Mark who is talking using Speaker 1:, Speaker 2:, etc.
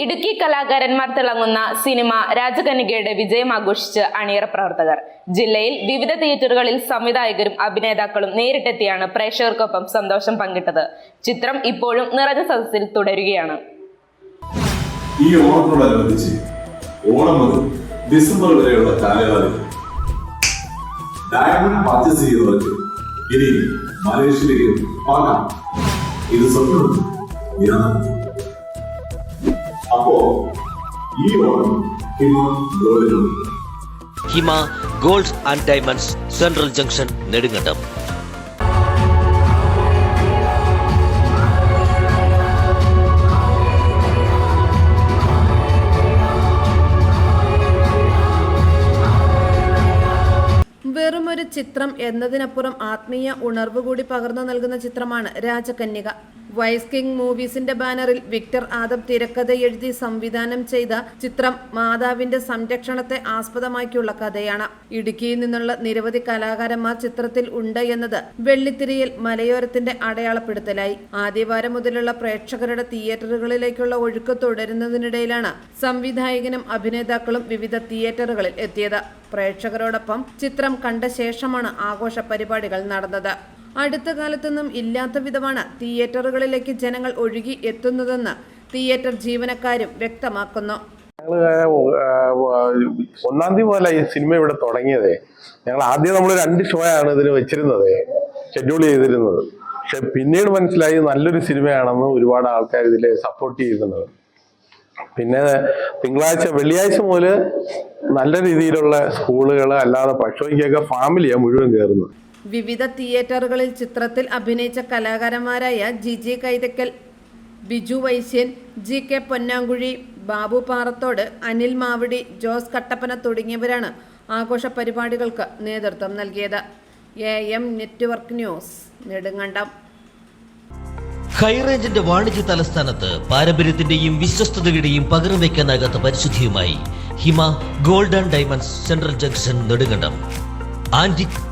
Speaker 1: ഇടുക്കി കലാകാരന്മാർ തിളങ്ങുന്ന സിനിമ രാജകന്യകയുടെ വിജയം ആഘോഷിച്ച് അണിയറ പ്രവർത്തകർ. ജില്ലയിൽ വിവിധ തിയേറ്ററുകളിൽ സംവിധായകരും അഭിനേതാക്കളും നേരിട്ടെത്തിയാണ് പ്രേക്ഷകർക്കൊപ്പം സന്തോഷം പങ്കിട്ടത്. ചിത്രം ഇപ്പോഴും നിറഞ്ഞ സദസ്സിൽ തുടരുകയാണ്.
Speaker 2: ഈ ഓണത്തോടനുബന്ധിച്ച് ഓണം മുതൽ ഡിസംബർ വരെയുള്ള കാലയളവിൽ ഡയമണ്ട് പർച്ചേസ് ചെയ്യുന്നവർക്ക് ഇനി മലേഷ്യയിലേക്ക് പാകാം. ഇത് സ്വപ്നം യാഥാർത്ഥ്യം. അപ്പോ ഈ Onam Hima ഗോൾഡിലുണ്ട്
Speaker 3: Hima gold and diamonds central junction Nedumkandam.
Speaker 4: വെറുമൊരു ചിത്രം എന്നതിനപ്പുറം ആത്മീയ ഉണർവ് കൂടി പകർന്നു നൽകുന്ന ചിത്രമാണ് രാജകന്യക. വൈസ് കിങ് മൂവീസിന്റെ ബാനറിൽ വിക്ടർ ആദം തിരക്കഥ എഴുതി സംവിധാനം ചെയ്ത ചിത്രം മാതാവിന്റെ സംരക്ഷണത്തെ ആസ്പദമാക്കിയുള്ള കഥയാണ്. ഇടുക്കിയിൽ നിന്നുള്ള നിരവധി കലാകാരന്മാർ ചിത്രത്തിൽ ഉണ്ട് എന്നത് വെള്ളിത്തിരിയിൽ മലയോരത്തിന്റെ അടയാളപ്പെടുത്തലായി. ആദ്യവാരം മുതലുള്ള പ്രേക്ഷകരുടെ തിയേറ്ററുകളിലേക്കുള്ള ഒഴുക്ക് തുടരുന്നതിനിടയിലാണ് സംവിധായകനും അഭിനേതാക്കളും വിവിധ തിയേറ്ററുകളിൽ എത്തിയത്. പ്രേക്ഷകരോടൊപ്പം ചിത്രം കണ്ട ശേഷമാണ് ആഘോഷ പരിപാടികൾ നടന്നത്. അടുത്ത കാലത്തൊന്നും ഇല്ലാത്ത വിധമാണ് തിയേറ്ററുകളിലേക്ക് ജനങ്ങൾ ഒഴുകി എത്തുന്നതെന്ന് തിയേറ്റർ ജീവനക്കാരും വ്യക്തമാക്കുന്നു.
Speaker 5: ഒന്നാം തീയതി മുതല ഈ സിനിമ ഇവിടെ തുടങ്ങിയത്. ഞങ്ങൾ ആദ്യം നമ്മൾ രണ്ട് ഷോ ആണ് ഇതിന് വെച്ചിരുന്നത് ഷെഡ്യൂൾ ചെയ്തിരുന്നത്. പക്ഷെ പിന്നീട് മനസ്സിലായി നല്ലൊരു സിനിമയാണെന്ന് ഒരുപാട് ആൾക്കാർ ഇതിൽ സപ്പോർട്ട് ചെയ്യുന്നുണ്ട്. പിന്നെ തിങ്കളാഴ്ച വെള്ളിയാഴ്ച മുതൽ നല്ല രീതിയിലുള്ള സ്കൂളുകൾ അല്ലാതെ പക്ഷോയ്ക്കൊക്കെ ഫാമിലിയാണ് മുഴുവൻ കയറുന്നത്
Speaker 4: വിവിധ തിയേറ്ററുകളിൽ ചിത്രത്തിൽ അഭിനയിച്ച കലാകാരന്മാരായ ജിജി കൈതക്കൽ ബിജു വൈശ്യൻ ജി കെ പൊന്നാങ്കുഴി ബാബു പാറത്തോട് അനിൽ മാവടി ജോസ് കട്ടപ്പന തുടങ്ങിയവരാണ് ആഘോഷ പരിപാടികൾക്ക് നേതൃത്വം നൽകിയത്. A M network news Nedumkandam.
Speaker 3: ഹൈറേഞ്ചിന്റെ വാണിജ്യ തലസ്ഥാനത്ത് പാരമ്പര്യത്തിന്റെയും വിശ്വസ്തതയുടെയും പകരം വയ്ക്കാനാകാത്ത പരിശുദ്ധിയുമായി Hima gold and diamonds central junction Nedumkandam. Antique